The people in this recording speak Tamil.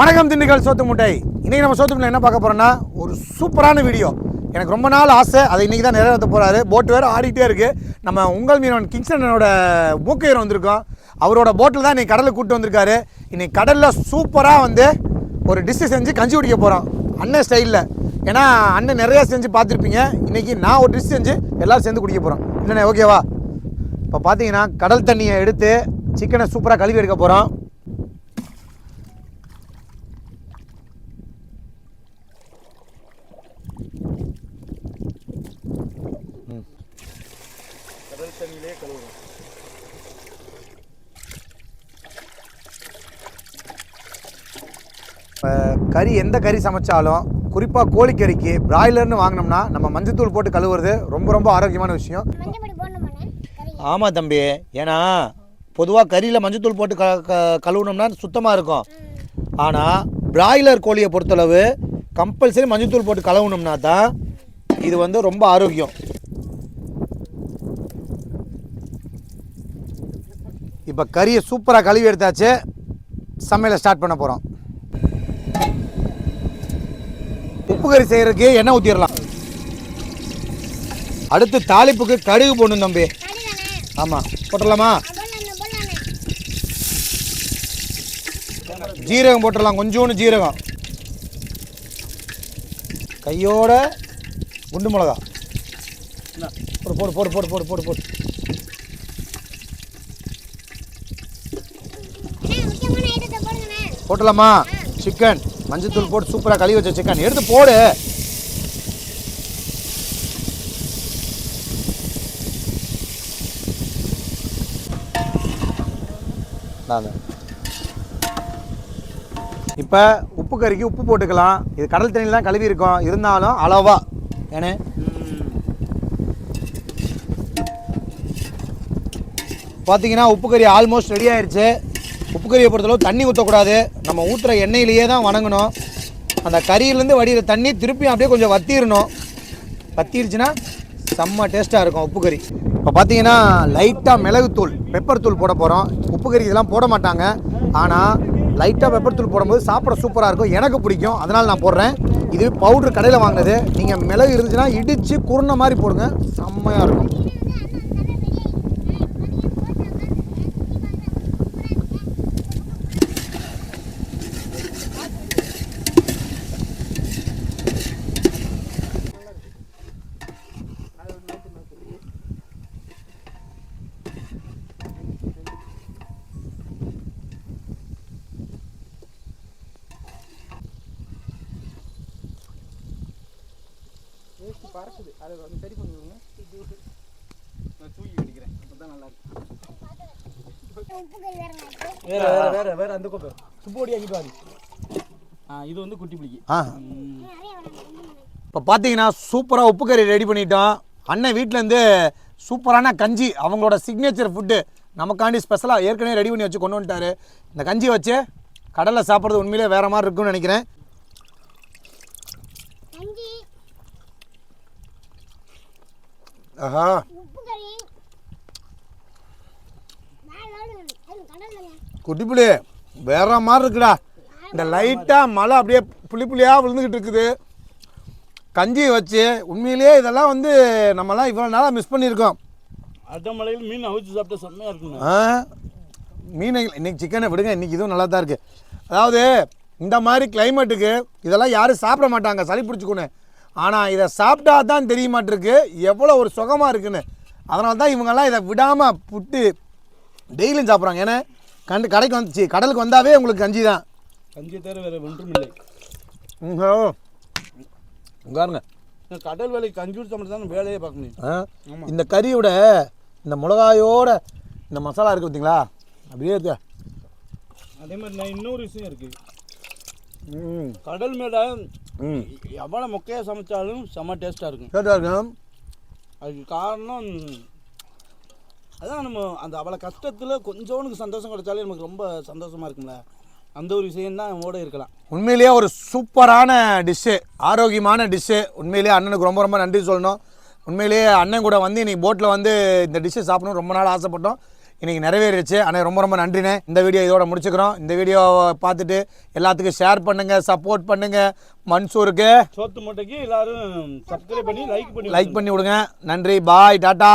வணக்கம் திண்டுக்கல் சோத்து முட்டை. இன்றைக்கி நம்ம சோத்து முட்டை என்ன பார்க்க போகிறோன்னா ஒரு சூப்பரான வீடியோ. எனக்கு ரொம்ப நாள் ஆசை. அதை இன்றைக்கி தான் நிறைவேற்ற போகிறாரு போட்டு வேறு ஆடிக்கிட்டே இருக்குது நம்ம உங்கள் மீனவன் கிங்ஸ்டனோட மூக்கையர் வந்திருக்கோம் அவரோட போட்டில் தான் இன்னைக்கு கடலில் கூட்டு வந்திருக்காரு. இன்றைக்கி கடலில் சூப்பராக வந்து ஒரு டிஷ்ஷு செஞ்சு கஞ்சி குடிக்க போகிறோம் அண்ணன் ஸ்டைலில் ஏன்னா அண்ணன் நிறையா செஞ்சு பார்த்துருப்பீங்க. இன்னைக்கு நான் ஒரு டிஷ் செஞ்சு எல்லோரும் சேர்ந்து குடிக்க போகிறோம் இல்லைண்ணே ஓகேவா இப்போ பார்த்தீங்கன்னா கடல் தண்ணியை எடுத்து சிக்கனை சூப்பராக கழுவி எடுக்க போகிறோம் கடல் தண்ணியிலே கழுவுறோம் இப்போ கறி எந்த கறி சமைச்சாலும் குறிப்பாக கோழிக்கறிக்கு பிராய்லர்னு வாங்கினோம்னா நம்ம மஞ்சத்தூள் போட்டு கழுவுறது ரொம்ப ரொம்ப ஆரோக்கியமான விஷயம். ஆமாம் தம்பி. ஏன்னா பொதுவாக கறியில் மஞ்சத்தூள் போட்டு க க கழுவுனோம்னா சுத்தமாக இருக்கும். ஆனால் பிராய்லர் கோழியை பொறுத்தளவு கம்பல்சரி மஞ்சத்தூள் போட்டு கழுவுனோம்னா தான் இது வந்து ரொம்ப ஆரோக்கியம். இப்போ கறியை சூப்பராக கழுவி எடுத்தாச்சு. சமையலை ஸ்டார்ட் பண்ண போகிறோம் உப்பு கறி செய்கிறதுக்கு எண்ணெய் ஊற்றிடலாம் அடுத்து தாளிப்புக்கு கடுகு போடணும் தம்பி. ஆமாம் போட்டுடலாமா? ஜீரகம் போட்டுடலாம் கொஞ்சோண்டு ஜீரகம். கையோட குண்டு மிளகா. போடு போடு போடு போடு போடு போடு போடு. போட்டலாமா? சிக்கன். மஞ்சத்தூள் போட்டு சூப்பராக கழுவி வச்ச சிக்கன். எடுத்து போடு. இப்போ உப்பு கறிக்கு உப்பு போட்டுக்கலாம். இது கடல் தண்ணியில் தான் கழுவி இருக்கோம். இருந்தாலும் அளவா. ஏனே? பார்த்தீங்கன்னா உப்பு கறி ஆல்மோஸ்ட் ரெடி ஆயிடுச்சு உப்பு கறியை பொறுத்தளவு தண்ணி ஊற்றக்கூடாது நம்ம ஊற்றுற எண்ணெயிலேயே தான் வணங்கணும். அந்த கறியிலேருந்து வடிகிற தண்ணி திருப்பியும் அப்படியே கொஞ்சம் வத்திரணும். வத்திருச்சுன்னா செம்ம டேஸ்ட்டாக இருக்கும் உப்பு கறி இப்போ பார்த்தீங்கன்னா லைட்டாக மிளகுத்தூள் பெப்பர் தூள் போட போகிறோம் உப்பு கறி இதெல்லாம் போட மாட்டாங்க. ஆனால் லைட்டாக பெப்பர் தூள் போடும்போது சாப்பிட சூப்பராக இருக்கும். எனக்கு பிடிக்கும். அதனால் நான் போடுறேன். இது பவுட்ரு கடையில் வாங்கினது. நீங்கள் மிளகு இருந்துச்சுன்னா இடித்து குருணை மாதிரி போடுங்க. செம்மையாக இருக்கும். பறக்குது. அதை வந்து சரி பண்ணி விடுங்க நான் தூக்கி அடிக்கிறேன் அப்பதான் நல்லா இருக்கும். வேற வேற வேற வேற வேற அந்த கோப்பை. சுப்போடி ஆக்கிட்டு வாங்க ஆ இது வந்து குட்டி பிடிக்கி ஆ. நிறைய வேணாம் இப்போ பார்த்தீங்கன்னா சூப்பராக உப்பு கறி ரெடி பண்ணிட்டோம். அண்ணன் வீட்டிலேருந்து சூப்பரான கஞ்சி அவங்களோட சிக்னேச்சர் ஃபுட்டு நமக்காண்டி ஸ்பெஷலாக ஏற்கனவே ரெடி பண்ணி வச்சு கொண்டு வந்துட்டாரு. இந்த கஞ்சி வச்சு கடலில் சாப்பிட்றது உண்மையிலே வேறு மாதிரி இருக்கும்னு நினைக்கிறேன் கஞ்சி ஆஹா. உப்பு கறி வேற குட்டிப்புளி மாதிரி இருக்குடா. இந்த லைட்டாக மழை அப்படியே புளி புளியாக விழுந்துக்கிட்டு இருக்குது. கஞ்சி வச்சு உண்மையிலேயே இதெல்லாம் வந்து நம்மலாம் இவ்வளோ நாளாக மிஸ் பண்ணியிருக்கோம். அட்டை மலையில் மீன் அவிச்சு சாப்பிட்டா செம்மையா இருக்குங்க ஆ? மீனை இன்னைக்கு சிக்கனை விடுங்க இன்னைக்கு இதுவும் நல்லா தான் இருக்குது அதாவது இந்த மாதிரி கிளைமேட்டுக்கு இதெல்லாம் யாரும் சாப்பிட மாட்டாங்க சளி பிடிச்சிக்கணும் ஆனால் இதை சாப்பிட்டா தான் தெரிய மாட்டிருக்கு எவ்வளோ ஒரு சுகமாக இருக்குன்னு. அதனால தான் இவங்கெல்லாம் இதை விடாமல் புட்டு டெய்லியும் சாப்பிட்றாங்க. ஏன்னா கண்டு கடைக்கு வந்துச்சு. கடலுக்கு வந்தாவே உங்களுக்கு கஞ்சி தான். கஞ்சி தவிர வேற ஒன்றும் இல்லை. இந்த கடல் வேலைக்கு கஞ்சி மட்டும் தான் வேலையே பார்க்க முடியும். ஆ, இந்த கறியோட இந்த மிளகாயோட இந்த மசாலா இருக்குது பார்த்தீங்களா? அப்படியே இருக்கு. அதே மாதிரி நான் இன்னொரு விஷயம் இருக்கு. ம். கடல் மேலே எவ்வளோ மொக்கையாக சமைச்சாலும் செம்ம டேஸ்ட்டாக இருக்கும். கேட்டா இருக்கும். அதுக்கு காரணம் அதான் நம்ம அந்த அவ்வளோ கஷ்டத்தில் கொஞ்சோனுக்கு சந்தோஷம் கிடைச்சாலே நமக்கு ரொம்ப சந்தோஷமாக இருக்கும்ல. அந்த ஒரு விஷயம் தான் ஓட இருக்கலாம். உண்மையிலேயே ஒரு சூப்பரான டிஷ்ஷு ஆரோக்கியமான டிஷ்ஷு உண்மையிலேயே அண்ணனுக்கு ரொம்ப ரொம்ப நன்றி சொல்லணும். உண்மையிலேயே அண்ணன் கூட வந்து இன்னைக்கு போட்டில் வந்து இந்த டிஷ்ஷை சாப்பிடணும் ரொம்ப நாள் ஆசைப்பட்டோம். இன்னைக்கு நிறைவேறிடுச்சு. அண்ணே ரொம்ப ரொம்ப நன்றிண்ணே. இந்த வீடியோ இதோட முடிச்சுக்கிறோம். இந்த வீடியோவை பார்த்துட்டு எல்லாத்துக்கும் ஷேர் பண்ணுங்க சப்போர்ட் பண்ணுங்க. மன்சூருக்கு சோத்து மூட்டைக்கு எல்லாரும் சப்ஸ்கிரைப் பண்ணி லைக் பண்ணி லைக் பண்ணி விடுங்க. நன்றி. பாய் டாட்டா